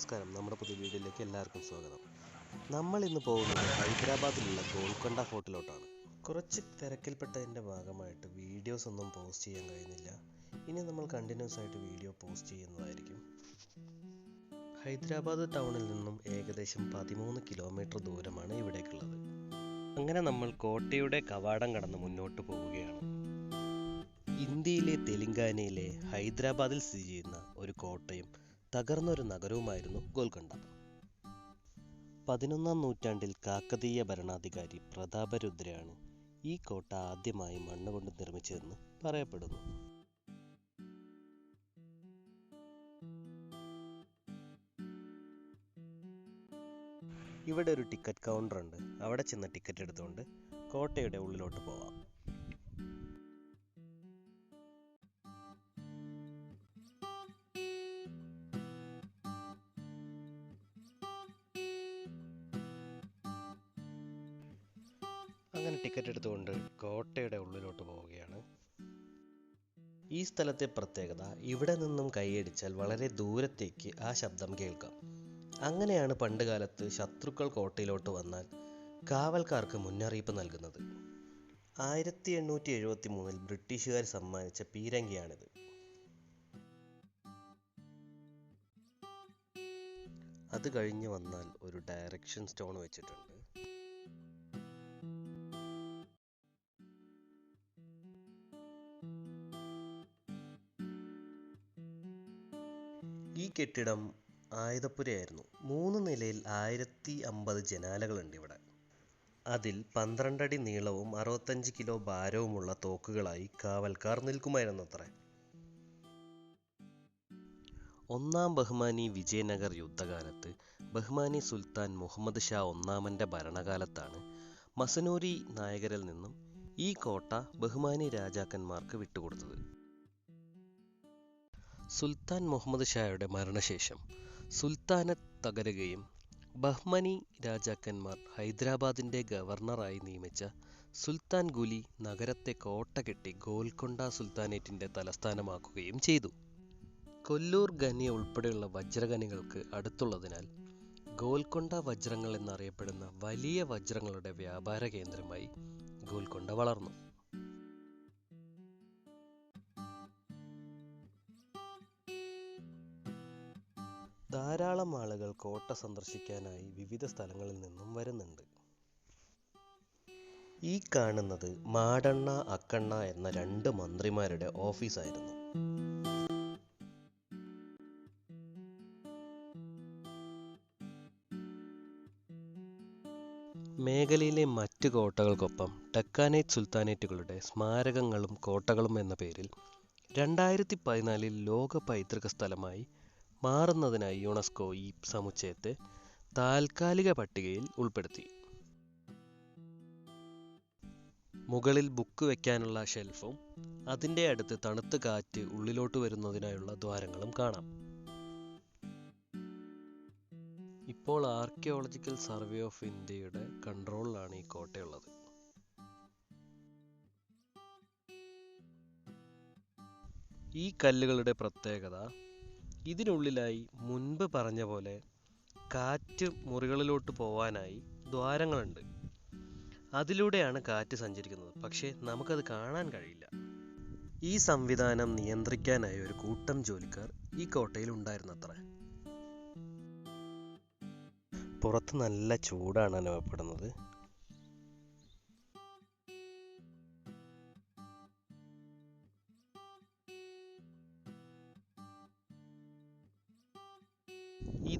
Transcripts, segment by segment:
നമസ്കാരം. നമ്മുടെ പുതിയ വീഡിയോയിലേക്ക് എല്ലാവർക്കും സ്വാഗതം. നമ്മൾ ഇന്ന് പോകുന്നത് ഹൈദരാബാദിലുള്ള ഗോൾക്കൊണ്ട ഫോർട്ടിലോട്ടാണ് കുറച്ച് തിരക്കിൽപ്പെട്ടതിന്റെ ഭാഗമായിട്ട് വീഡിയോസ് ഒന്നും പോസ്റ്റ് ചെയ്യാൻ കഴിയുന്നില്ല. ഇനി നമ്മൾ കണ്ടിന്യൂസ് ആയിട്ട് വീഡിയോ പോസ്റ്റ് ചെയ്യുന്നതായിരിക്കും. ഹൈദരാബാദ് ടൗണിൽ നിന്നും ഏകദേശം പതിമൂന്ന് കിലോമീറ്റർ ദൂരമാണ് ഇവിടേക്കുള്ളത്. അങ്ങനെ നമ്മൾ കോട്ടയുടെ കവാടം കടന്ന് മുന്നോട്ട് പോവുകയാണ്. ഇന്ത്യയിലെ തെലങ്കാനയിലെ ഹൈദരാബാദിൽ സ്ഥിതി ചെയ്യുന്ന ഒരു കോട്ടയും തകർന്നൊരു നഗരവുമായിരുന്നു ഗോൽക്കൊണ്ട പതിനൊന്നാം നൂറ്റാണ്ടിൽ കാക്കതീയ ഭരണാധികാരി പ്രതാപരുദ്രയാണ് ഈ കോട്ട ആദ്യമായി മണ്ണുകൊണ്ട് നിർമ്മിച്ചതെന്ന് പറയപ്പെടുന്നു. ഇവിടെ ഒരു ടിക്കറ്റ് കൗണ്ടർ ഉണ്ട് അവിടെ ചെന്ന് ടിക്കറ്റ് എടുത്തുകൊണ്ട് കോട്ടയുടെ ഉള്ളിലോട്ട് പോവാം. അങ്ങനെ ടിക്കറ്റ് എടുത്തുകൊണ്ട് കോട്ടയുടെ ഉള്ളിലോട്ട് പോവുകയാണ്. ഈ സ്ഥലത്തെ പ്രത്യേകത ഇവിടെ നിന്നും കൈയടിച്ചാൽ വളരെ ദൂരത്തേക്ക് ആ ശബ്ദം കേൾക്കാം. അങ്ങനെയാണ് പണ്ടുകാലത്ത് ശത്രുക്കൾ കോട്ടയിലോട്ട് വന്നാൽ കാവൽക്കാർക്ക് മുന്നറിയിപ്പ് നൽകുന്നത്. ആയിരത്തി എണ്ണൂറ്റി എഴുപത്തി മൂന്നിൽ ബ്രിട്ടീഷുകാർ സമ്മാനിച്ച പീരങ്കിയാണിത്. അത് കഴിഞ്ഞ് വന്നാൽ ഒരു ഡയറക്ഷൻ സ്റ്റോൺ വെച്ചിട്ടുണ്ട്. കെട്ടിടം ആയുധപ്പുരയായിരുന്നു മൂന്ന് നിലയിൽ ആയിരത്തി അമ്പത് ജനാലകളുണ്ട് ഇവിടെ. അതിൽ പന്ത്രണ്ടടി നീളവും അറുപത്തഞ്ച് കിലോ ഭാരവുമുള്ള തോക്കുകളായി കാവൽക്കാർ നിൽക്കുമായിരുന്നത്രേ. ഒന്നാം ബഹ്മാനി വിജയനഗർ യുദ്ധകാലത്ത് ബഹ്മാനി സുൽത്താൻ മുഹമ്മദ് ഷാ ഒന്നാമന്റെ ഭരണകാലത്താണ് മസനൂരി നായകരിൽ നിന്നും ഈ കോട്ട ബഹ്മാനി രാജാക്കന്മാർക്ക് വിട്ടുകൊടുത്തത്. സുൽത്താൻ മുഹമ്മദ് ഷായുടെ മരണശേഷം സുൽത്താനത്ത് തകരുകയും ബഹ്മനി രാജാക്കന്മാർ ഹൈദരാബാദിന്റെ ഗവർണറായി നിയമിച്ച സുൽത്താൻ ഗുലി നഗരത്തെ കോട്ട കെട്ടി ഗോൽക്കൊണ്ട സുൽത്താനേറ്റിന്റെ തലസ്ഥാനമാക്കുകയും ചെയ്തു. കൊല്ലൂർ ഖനി ഉൾപ്പെടെയുള്ള വജ്രഖനികൾക്ക് അടുത്തുള്ളതിനാൽ ഗോൽക്കൊണ്ട വജ്രങ്ങൾ എന്നറിയപ്പെടുന്ന വലിയ വജ്രങ്ങളുടെ വ്യാപാര കേന്ദ്രമായി ഗോൽക്കൊണ്ട വളർന്നു. ധാരാളം ആളുകൾ കോട്ട സന്ദർശിക്കാനായി വിവിധ സ്ഥലങ്ങളിൽ നിന്നും വരുന്നുണ്ട്. ഈ കാണുന്നത് മാടണ്ണ അക്കണ്ണ എന്ന രണ്ട് മന്ത്രിമാരുടെ ഓഫീസായിരുന്നു. മേഖലയിലെ മറ്റ് കോട്ടകൾക്കൊപ്പം ടെക്കാനേറ്റ് സുൽത്താനേറ്റുകളുടെ സ്മാരകങ്ങളും കോട്ടകളും എന്ന പേരിൽ രണ്ടായിരത്തി പതിനാലിൽ ലോക പൈതൃക സ്ഥലമായി മാറുന്നതിനായി യുനെസ്കോ ഈ സമുച്ചയത്തെ താൽക്കാലിക പട്ടികയിൽ ഉൾപ്പെടുത്തി. മുകളിൽ ബുക്ക് വയ്ക്കാനുള്ള ഷെൽഫും അതിന്റെ അടുത്ത് തണുത്ത കാറ്റ് ഉള്ളിലോട്ട് വരുന്നതിനായുള്ള ദ്വാരങ്ങളും കാണാം. ഇപ്പോൾ ആർക്കിയോളജിക്കൽ സർവേ ഓഫ് ഇന്ത്യയുടെ കൺട്രോളിലാണ് ഈ കോട്ടയുള്ളത്. ഈ കല്ലുകളുടെ പ്രത്യേകത ഇതിനുള്ളിലായി മുൻപ് പറഞ്ഞ പോലെ കാറ്റ് മുറികളിലോട്ട് പോവാനായി ദ്വാരങ്ങളുണ്ട്. അതിലൂടെയാണ് കാറ്റ് സഞ്ചരിക്കുന്നത്. പക്ഷേ നമുക്കത് കാണാൻ കഴിയില്ല. ഈ സംവിധാനം നിയന്ത്രിക്കാനായി ഒരു കൂട്ടം ജോലിക്കാർ ഈ കോട്ടയിൽ ഉണ്ടായിരുന്നത്ര. പുറത്ത് നല്ല ചൂടാണ് അനുഭവപ്പെടുന്നത്.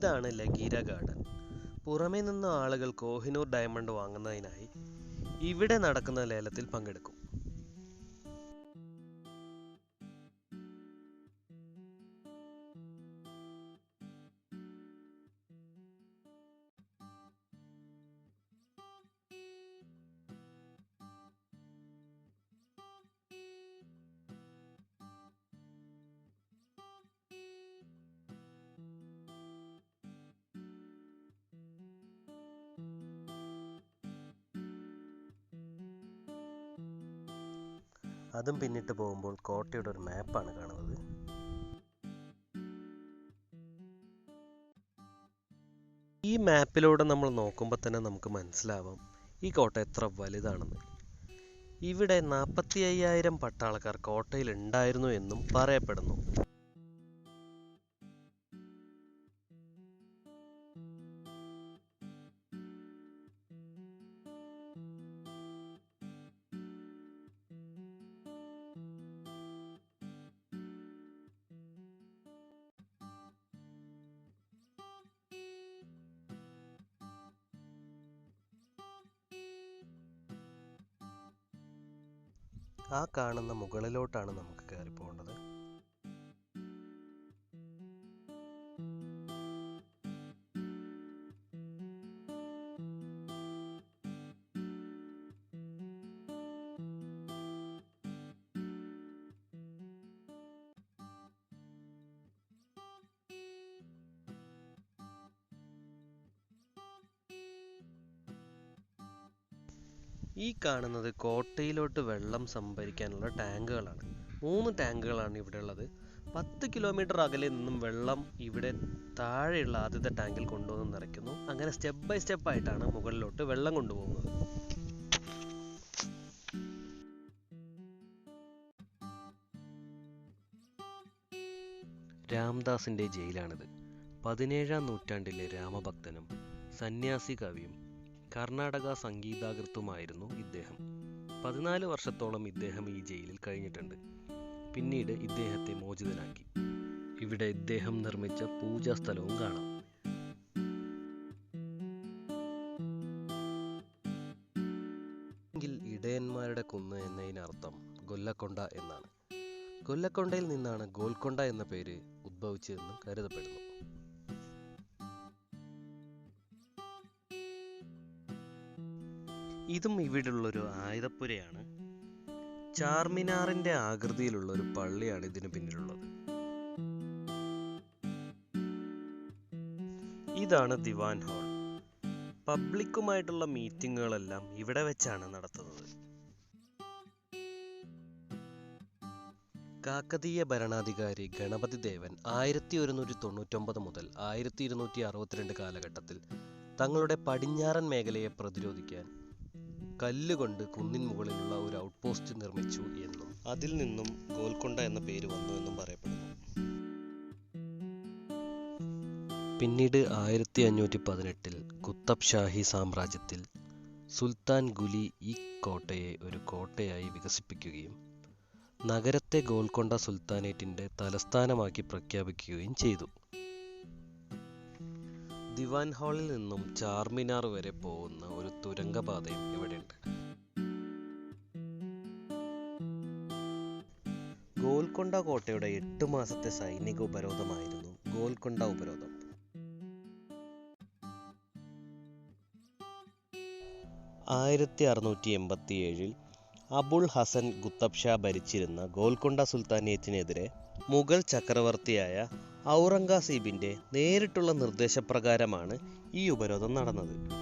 ഇതാണ് ലഗീര ഗാർഡൻ. പുറമേ നിന്ന് ആളുകൾ കോഹിനൂർ ഡയമണ്ട് വാങ്ങുന്നതിനായി ഇവിടെ നടക്കുന്ന ലേലത്തിൽ പങ്കെടുക്കും. അതും പിന്നിട്ട് പോകുമ്പോൾ കോട്ടയുടെ ഒരു മാപ്പാണ് കാണുന്നത്. ഈ മാപ്പിലൂടെ നമ്മൾ നോക്കുമ്പോൾ തന്നെ നമുക്ക് മനസ്സിലാവാം ഈ കോട്ട എത്ര വലുതാണെന്ന്. ഇവിടെ നാൽപ്പത്തി അയ്യായിരം പട്ടാളക്കാർ കോട്ടയിൽ ഉണ്ടായിരുന്നു എന്നും പറയപ്പെടുന്നു. ആ കാണുന്ന മുകളിലോട്ടാണ് നമുക്ക് കയറി ഈ കാണുന്നത് കോട്ടയിലോട്ട് വെള്ളം സംഭരിക്കാനുള്ള ടാങ്കുകളാണ്. മൂന്ന് ടാങ്കുകളാണ് ഇവിടെ ഉള്ളത് പത്ത് കിലോമീറ്റർ അകലെ നിന്നും വെള്ളം ഇവിടെ താഴെയുള്ള ആദ്യത്തെ ടാങ്കിൽ കൊണ്ടുവന്ന് നിറയ്ക്കുന്നു. അങ്ങനെ സ്റ്റെപ്പ് ബൈ സ്റ്റെപ്പ് ആയിട്ടാണ് മുകളിലോട്ട് വെള്ളം കൊണ്ടുപോകുന്നത്. രാംദാസിന്റെ ജയിലാണിത്. പതിനേഴാം നൂറ്റാണ്ടിലെ രാമഭക്തനും സന്യാസി കവിയും കർണാടക സംഗീതാകൃത്തുമായിരുന്നു ഇദ്ദേഹം. പതിനാല് വർഷത്തോളം ഇദ്ദേഹം ഈ ജയിലിൽ കഴിഞ്ഞിട്ടുണ്ട്. പിന്നീട് ഇദ്ദേഹത്തെ മോചിതനാക്കി. ഇവിടെ ഇദ്ദേഹം നിർമ്മിച്ച പൂജാസ്ഥലവും കാണാം. ഇടയന്മാരുടെ കുന്ന് എന്നതിനർത്ഥം കൊല്ലക്കൊണ്ട എന്നാണ്. കൊല്ലക്കൊണ്ടയിൽ നിന്നാണ് ഗോൽക്കൊണ്ട എന്ന പേര് ഉദ്ഭവിച്ചതെന്ന് കരുതപ്പെടുന്നു. ഇതും ഇവിടുള്ളൊരു ആയുധപ്പുരയാണ്. ചാർമിനാറിന്റെ ആകൃതിയിലുള്ള ഒരു പള്ളിയാണ് ഇതിന് പിന്നിലുള്ളത്. ഇതാണ് ദിവാൻ ഹാൾ. പബ്ലിക്കുമായിട്ടുള്ള മീറ്റിങ്ങുകളെല്ലാം ഇവിടെ വെച്ചാണ് നടത്തുന്നത്. കാക്കതീയ ഭരണാധികാരി ഗണപതി ദേവൻ ആയിരത്തി ഒരുന്നൂറ്റി തൊണ്ണൂറ്റൊമ്പത് മുതൽ ആയിരത്തി ഇരുന്നൂറ്റി അറുപത്തിരണ്ട് കാലഘട്ടത്തിൽ തങ്ങളുടെ പടിഞ്ഞാറൻ മേഖലയെ പ്രതിരോധിക്കാൻ കല്ലുകൊണ്ട് കുന്നിൻ മുകളിലുള്ള ഒരു ഔട്ട് പോസ്റ്റ് നിർമ്മിച്ചു എന്നും അതിൽ നിന്നും ഗോൽക്കൊണ്ട എന്ന പേര് വന്നു എന്നും പറയപ്പെടുന്നു. പിന്നീട് ആയിരത്തി അഞ്ഞൂറ്റി പതിനെട്ടിൽ കുത്തബ് ഷാഹി സാമ്രാജ്യത്തിൽ സുൽത്താൻ ഗുലി ഈ കോട്ടയെ ഒരു കോട്ടയായി വികസിപ്പിക്കുകയും നഗരത്തെ ഗോൽക്കൊണ്ട സുൽത്താനേറ്റിന്റെ തലസ്ഥാനമാക്കി പ്രഖ്യാപിക്കുകയും ചെയ്തു. ദിവാൻ ഹാളിൽ നിന്നും ചാർമിനാർ വരെ പോകുന്ന ഒരു തുരങ്കപാതയും ഇവിടെയുണ്ട്. ഗോൽക്കൊണ്ട കോട്ടയുടെ എട്ട് മാസത്തെ സൈനിക ഉപരോധമായിരുന്നു ഗോൽക്കൊണ്ട ഉപരോധം. ആയിരത്തി അറുന്നൂറ്റി എൺപത്തി ഏഴിൽ അബുൾ ഹസൻ ഗുത്തബ് ഷാ ഭരിച്ചിരുന്ന ഗോൽക്കൊണ്ട സുൽത്താനിയത്തിനെതിരെ മുഗൾ ചക്രവർത്തിയായ ഔറംഗസീബിന്റെ നേരിട്ടുള്ള നിർദ്ദേശപ്രകാരമാണ് ഈ ഉപരോധം നടന്നത്.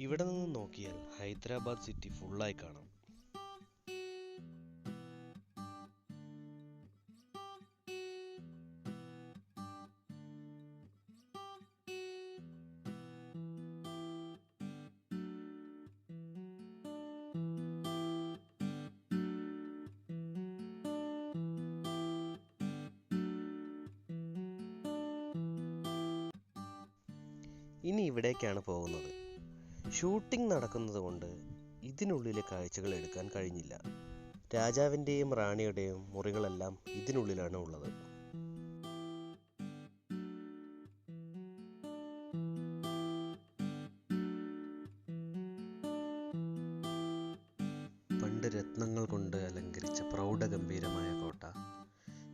ഇവിടെ നിന്ന് നോക്കിയാൽ ഹൈദരാബാദ് സിറ്റി ഫുള്ളായി കാണാം. ഇനി ഇവിടേക്കാണ് പോകുന്നത്. ഷൂട്ടിംഗ് നടക്കുന്നത് കൊണ്ട് ഇതിനുള്ളിലെ കാഴ്ചകൾ എടുക്കാൻ കഴിഞ്ഞില്ല. രാജാവിന്റെയും റാണിയുടെയും മുറികളെല്ലാം ഇതിനുള്ളിലാണ് ഉള്ളത്. പണ്ട് രത്നങ്ങൾ കൊണ്ട് അലങ്കരിച്ച പ്രൗഢഗംഭീരമായ കോട്ട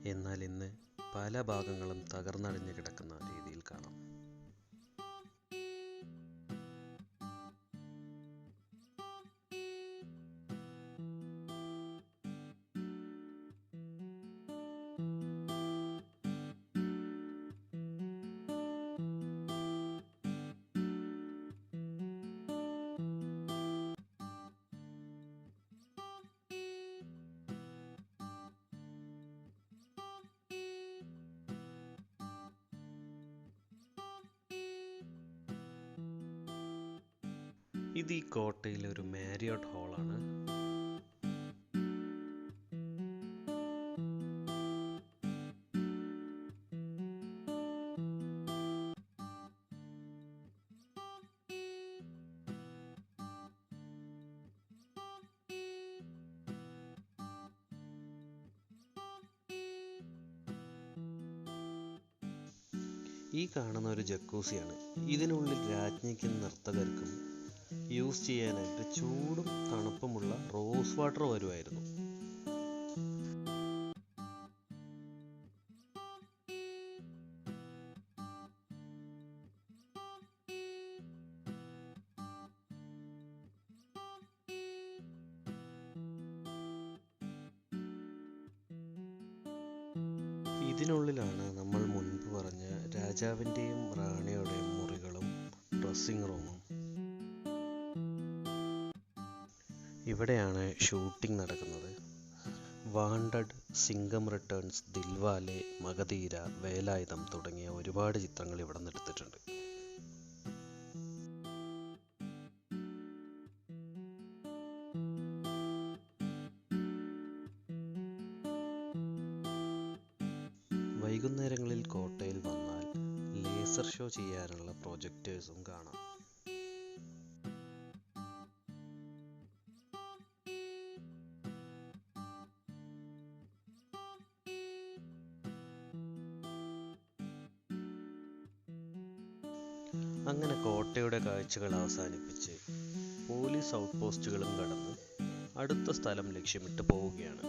എന്നാൽ ഇന്ന് പല ഭാഗങ്ങളും തകർന്നടിഞ്ഞു കിടക്കുന്ന രീതിയിൽ കാണാം. ഇത് ഈ കോട്ടയിലെ ഒരു മാരിയോട്ട് ഹാളാണ്. ഈ കാണുന്ന ഒരു ജക്കൂസിയാണ്. ഇതിനുള്ളിൽ രാജ്ഞിക്കും നർത്തകർക്കും യൂസ് ചെയ്യാനായിട്ട് ചൂടും തണുപ്പുമുള്ള റോസ് വാട്ടർ വരുമായിരുന്നു. ഇതിനുള്ളിലാണ് നമ്മൾ മുൻപ് പറഞ്ഞ രാജാവിന്റെയും റാണിയുടെയും മുറികളും ഡ്രസ്സിംഗ് റൂമും ഇവിടെയാണ് ഷൂട്ടിംഗ് നടക്കുന്നത്. വാണ്ടഡ് സിംഗം റിട്ടേൺസ് ദിൽവാലെ മകധീര വേലായുധം തുടങ്ങിയ ഒരുപാട് ചിത്രങ്ങൾ ഇവിടെ നിന്ന് എടുത്തിട്ടുണ്ട് വൈകുന്നേരങ്ങളിൽ കോട്ടയിൽ വന്നാൽ ലേസർ ഷോ ചെയ്യാനുള്ള പ്രൊജക്ടേഴ്സും കാണാം. കോട്ടയുടെ കാഴ്ചകൾ അവസാനിപ്പിച്ച് പോലീസ് ഔട്ട് പോസ്റ്റുകളും കടന്ന് അടുത്ത സ്ഥലം ലക്ഷ്യമിട്ട് പോവുകയാണ്.